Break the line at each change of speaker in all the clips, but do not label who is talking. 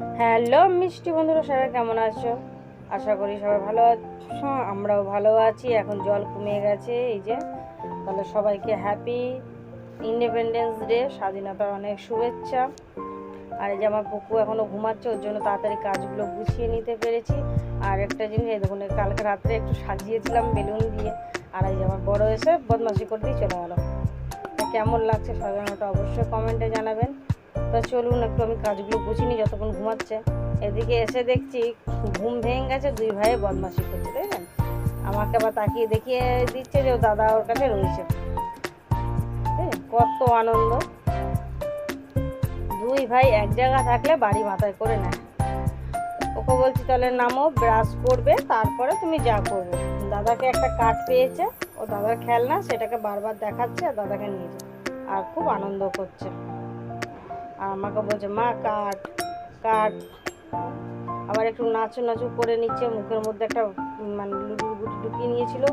Hello মিষ্টি বন্ধুরা, সবাই কেমন আছো? আশা করি সবাই ভালো আছো, আমরাও ভালো আছি। এখন জল কমে গেছে, এই যে। তাহলে সবাইকে হ্যাপি ইন্ডিপেন্ডেন্স ডে স্বাধীনতার অনেক শুভেচ্ছা। আর এই যে আমার পুকু এখনও ঘুমাচ্ছে, ওর জন্য তাড়াতাড়ি কাজগুলো গুছিয়ে নিতে পেরেছি। আর একটা জিনিস, এই দেখুন কালকে রাত্রে একটু সাজিয়েছিলাম বেলুন দিয়ে। আর এই যে আমার বড় এসে বদমাশি করে দিয়ে চলে গেলো। কেমন লাগছে সাজানোটা অবশ্যই কমেন্টে জানাবেন। তা চলুন, একটু আমি কাজগুলো নিই, যতক্ষণ ঘুমাচ্ছে। এদিকে এসে দেখছি ঘুম ভেঙে গেছে, দুই ভাইয়ে বদমাশি করছে, তাই না? আমাকে আবার তাকিয়ে দেখিয়ে দিচ্ছে যে দাদা ওর কাছে রয়েছে। কত আনন্দ। দুই ভাই এক জায়গা থাকলে বাড়ি মাথায় করে নেয়। ওকে বলছি, তাহলে নামো, ব্রাশ করবে, তারপরে তুমি যা করবে। দাদাকে একটা কাঠ পেয়েছে, ও দাদার খেলনা, সেটাকে বারবার দেখাচ্ছে আর দাদাকে নিয়ে আর খুব আনন্দ করছে। আর আমাকে বলছে, মা কাঠ কাঠ আবার একটু নাচু নাচু করে নিচ্ছে, মুখের মধ্যে একটা মানে লুডুর গুটি ঢুকিয়ে নিয়েছিল।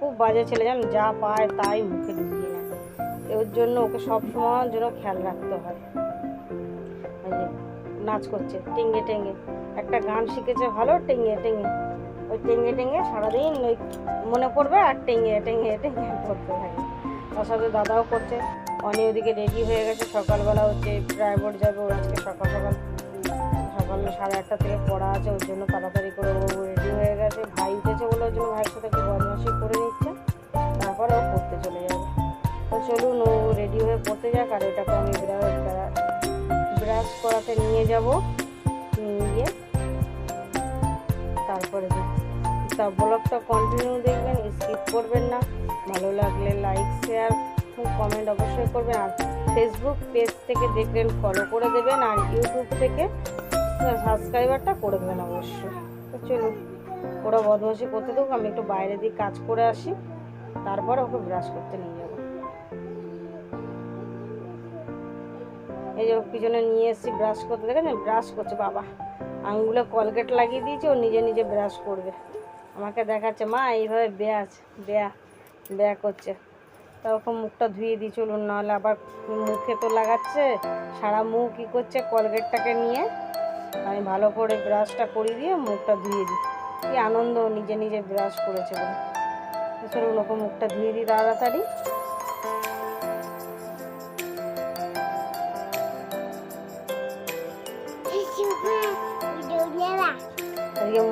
খুব বাজে ছেলে, জান? যা পায় তাই মুখে ঢুকিয়ে নেয়। ওর জন্য ওকে সব সময় জন্য খেয়াল রাখতে হয়। নাচ করছে, টেঙ্গে টেঙ্গে। একটা গান শিখেছে ভালো, টেঙ্গে টেঙ্গে। ওই টেঙ্গে টেঙ্গে সারাদিন ওই মনে পড়বে আর টেঙ্গে টেঙ্গে টেঙ্গে করতে থাকে। তার সাথে দাদাও করছে। অনেক ওদিকে রেডি হয়ে গেছে। সকালবেলা হচ্ছে ড্রাইভার যাবে, ওর আজকে সকাল সকাল সকাল সাড়ে আটটা থেকে পড়া আছে, ওর জন্য তাড়াতাড়ি করে ও রেডি হয়ে গেছে। ভাই উঠেছে বলে ওর জন্য ভাইয়ের সাথে একটু বদমাসি করে নিচ্ছে। তারপরে ও পড়তে চলে যাবে। তো চলুন, ও রেডি হয়ে পড়তে যাক, আর এটাকে আমি ব্রাশ করাতে নিয়ে যাব। নিয়ে তারপরে। তা ব্লগটা কন্টিনিউ দেখবেন স্কিপ করবেন না। ভালো লাগলে লাইক শেয়ার কমেন্ট অবশ্যই করবেন। আর ফেসবুক পেজ থেকে দেখবেন ফলো করে দেবেন, আর ইউটিউব থেকে সাবস্ক্রাইবারটা করে দেবেন অবশ্যই। তো চলুন, ওরা বদমাসি করতে দেবো আমি একটু বাইরে দিয়ে কাজ করে আসি, তারপর ওকে ব্রাশ করতে নিয়ে যাব। এই যে পিছনে নিয়ে এসেছি ব্রাশ করতে দেখেছেন ব্রাশ করছে, বাবা। আঙুলে কলগেট লাগিয়ে দিয়েছে, ও নিজে নিজে ব্রাশ করবে। আমাকে দেখাচ্ছে, মা, এইভাবে ব্যাচ ব্যা ব্যায়া করছে। তা ওকে মুখটা ধুয়ে দিই, চলুন নাহলে আবার মুখে তো লাগাচ্ছে। সারা মুখ কী করছে কলগেটটাকে নিয়ে? আমি ভালো করে ব্রাশটা করিয়ে দিয়ে মুখটা ধুয়ে দিই। কি আনন্দ নিজে নিজে ব্রাশ করেছে বলে। চলুন ওকে মুখটা ধুয়ে দিই তাড়াতাড়ি।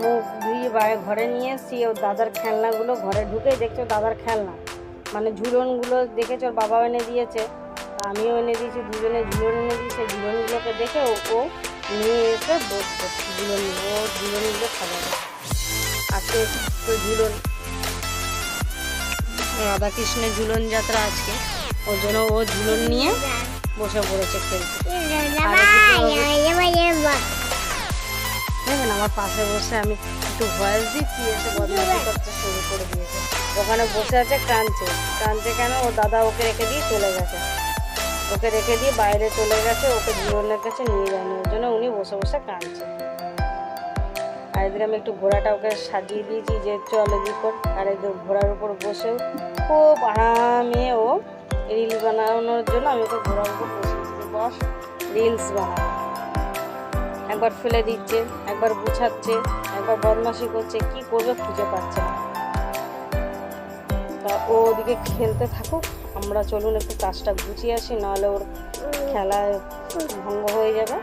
মুখ ধুয়ে বাইরে ঘরে নিয়ে এসেছি। ওর দাদার খেলনাগুলো ঘরে ঢুকে দেখছ, দাদার খেলনা। মানে ঝুলনগুলো দেখেছ, ওর বাবা এনে দিয়েছে, আমিও এনে দিয়েছি, দুজনে ঝুলন এনে দিয়েছে ঝুলনগুলোকে দেখে ও নিয়ে এসে বসছে, ঝুলন, ও ঝুলনগুলো সাজাবে। আজকে তো ঝুলন। রাধাকৃষ্ণের ঝুলন যাত্রা আজকে, ওর জন্য ও ঝুলন নিয়ে বসে পড়েছে খেলতে। আমার পাশে বসে আমি একটু ভয়েস দিচ্ছি, এসে বদমাশি করতে শুরু করে দিয়েছে। ওখানে বসে আছে কাঁদছে কাঁদছে কেন? ও দাদা ওকে রেখে দিয়ে চলে গেছে। ওকে রেখে দিয়ে বাইরে চলে গেছে, ওকে জীবনের কাছে নিয়ে যায়নি। ওর জন্য উনি বসে বসে কাঁদছে। আর এদিকে আমি একটু ঘোড়াটা ওকে সাজিয়ে দিয়েছি যে চল এদিক কর আর এদের ঘোড়ার উপর বসেও খুব আরামে ও রিল বানানোর জন্য আমি ওকে ঘোড়ার উপর বসিয়ে বস, রিলস বানাবো একবার ফেলে দিচ্ছে, একবার গুছাচ্ছে, একবার বদমাশি করছে, কি করবে খুঁজে পাচ্ছে না। তা ও ওদিকে খেলতে থাকুক, আমরা চলুন একটু কাজটা গুছিয়ে আসি, নাহলে ওর খেলায় ভঙ্গ হয়ে যাবে।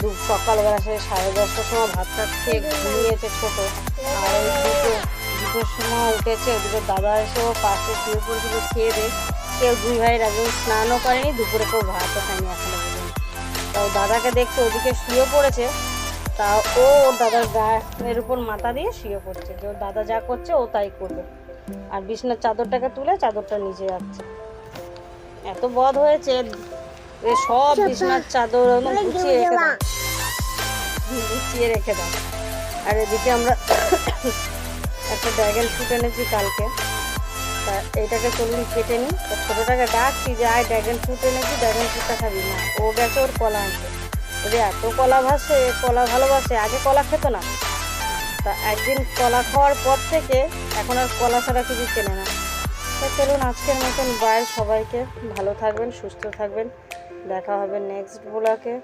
তো সকালবেলা সে সাড়ে দশটার সময় ভাত টাত খেয়ে ঘুমিয়েছে ছোটো, আর দুটো দুটোর সময় উঠেছে ওদিকে দাদা এসে ও পাশে শুয়ে পড়েছিল খেয়ে দে কেউ দুই ভাইয়ের একদম স্নানও করেনি দুপুরে কেউ ভাতও খায়নি এখনও পর্যন্ত। তা ও দাদাকে দেখতে ওদিকে শুয়ে পড়েছে তা ও ওর দাদার গায়ের উপর মাথা দিয়ে শুয়ে পড়ছে। যে ওর দাদা যা করছে ও তাই করবে। আর বিছনার চাদরটাকে তুলে চাদরটা নিচে যাচ্ছে এত বদ হয়েছে এ সব বিছনার চাদর একদম গুছিয়ে রেখে দাও। গুছিয়ে রেখে দাও। আর এদিকে আমরা একটা ড্রাগন ফ্রুট এনেছি কালকে। তা এইটাকে চলুন কেটে নিই। তা ছোটোটাকে ডাকছি যে, আয় ড্রাগন ফ্রুট এনেছি ড্রাগন ফ্রুটটা খাবি। না, ও গেছে ওর কলা আনতে। ওদের এত কলা ভাসে, কলা ভালোবাসে, আগে কলা খেত না। তা একদিন কলা খাওয়ার পর থেকে এখন আর কলা ছাড়া কিছু কেনে না। তা চলুন আজকের মতন বাই সবাইকে। ভালো থাকবেন, সুস্থ থাকবেন। দেখা হবে নেক্সট ব্লগে